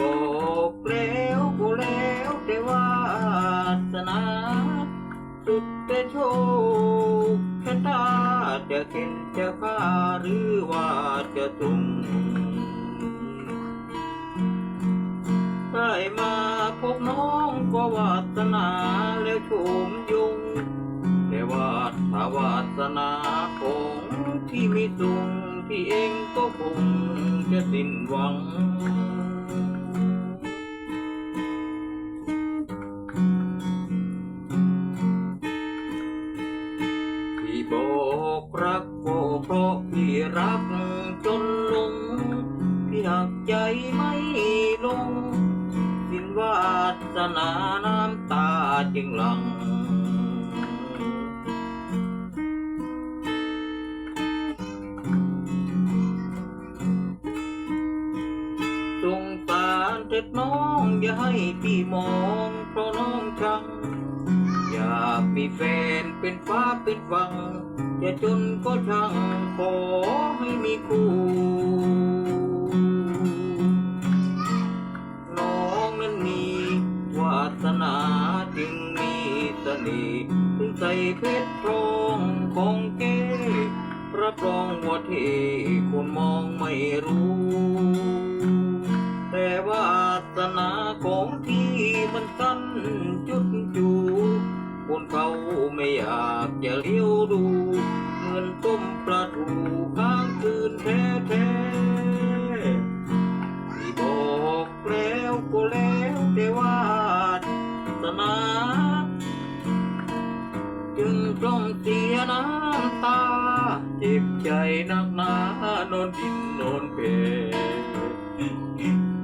บอกแล้วก็แล้วแต่วาสนาสุดแต่โชคชะตาจะเข็นจะฆ่าหรือว่าจะตุงได้มาพบน้องก็วาสนาแล้วโชมยุงแต่ว่าถ้าวาสนาของที่ไม่สูงพี่เองก็คงจะสิ้นหวัง บอกรักก็เพราะพี่รักจนหลงพี่หักใจไม่ลงสิ้นวาสนาน้ำตาจึงหลังสงสารเถิดน้องอย่าให้พี่มองเพราะน้องชัง อยากมีแฟนเป็นฟ้าเป็นฟังจะจนก็ช่างขอให้มีคู่น้องนั้นมีวาสนาจึงมีเสน่ห์ถึงใส่เพชรทองของเก๋รับรองว่าเท่คนมองไม่รู้ แต่วาสนาของพี่มันสั้นจุด นเขาไม่อยากจะเลี้ยวดูเหมือนต้มปลาทูค้างคืนแท้แท้ๆที่บอกแล้วก็แล้วแต่วาสนาจึงต้องเสียน้ำตา เจ็บใจนักหนานอนดินนอนเพ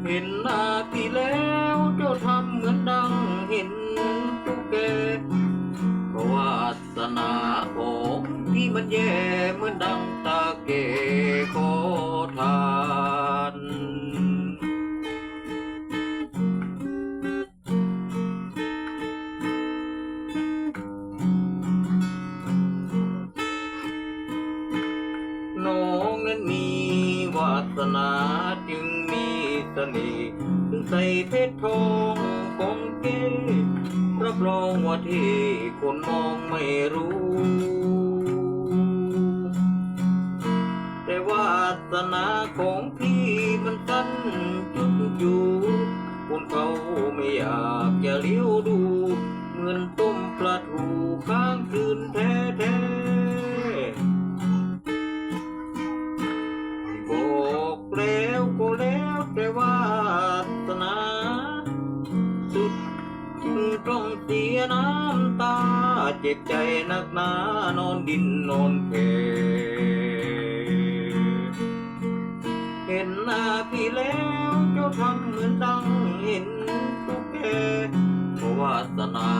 เห็นหน้าพี่แล้วเจ้าทำเหมือนดังเห็นตุ๊กแกเพราะ วาสนาของพี่มันแย่เหมือนดังตาเกขอทานน้องนั้นมีวาสนาจึงมีเสน่ห์ถึงใส่เพชรทองของเก รับรองว่าที่คนมองไม่รู้ แต่วาสนาของพี่มันสั้นจุดอยู่ คนเขาไม่อยากจะเลี้ยวดู เหมือนต้มปลาทูข้างคืนแท้ น้ำตา เจ็บใจนักหนานอนดินนอนเพเห็นหน้าพี่แล้วเจ้าทำเหมือนดังเห็นตุ๊กแกเพราะวาสนา